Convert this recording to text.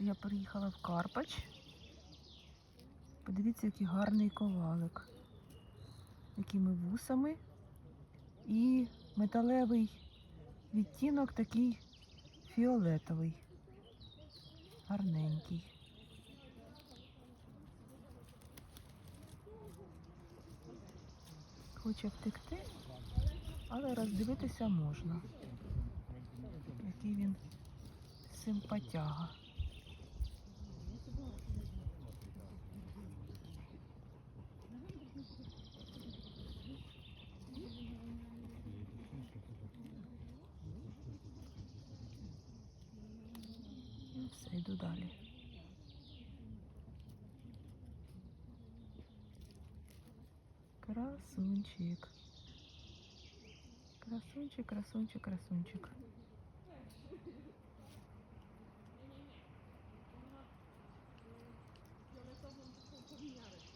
Я приїхала в Карпач. Подивіться, який гарний ковалик. Якими вусами. І металевий відтінок такий фіолетовий. Гарненький. Хоче втекти, але роздивитися можна. Який він симпатяга. Все, йду далі. Красунчик. Красунчик, красунчик, красунчик.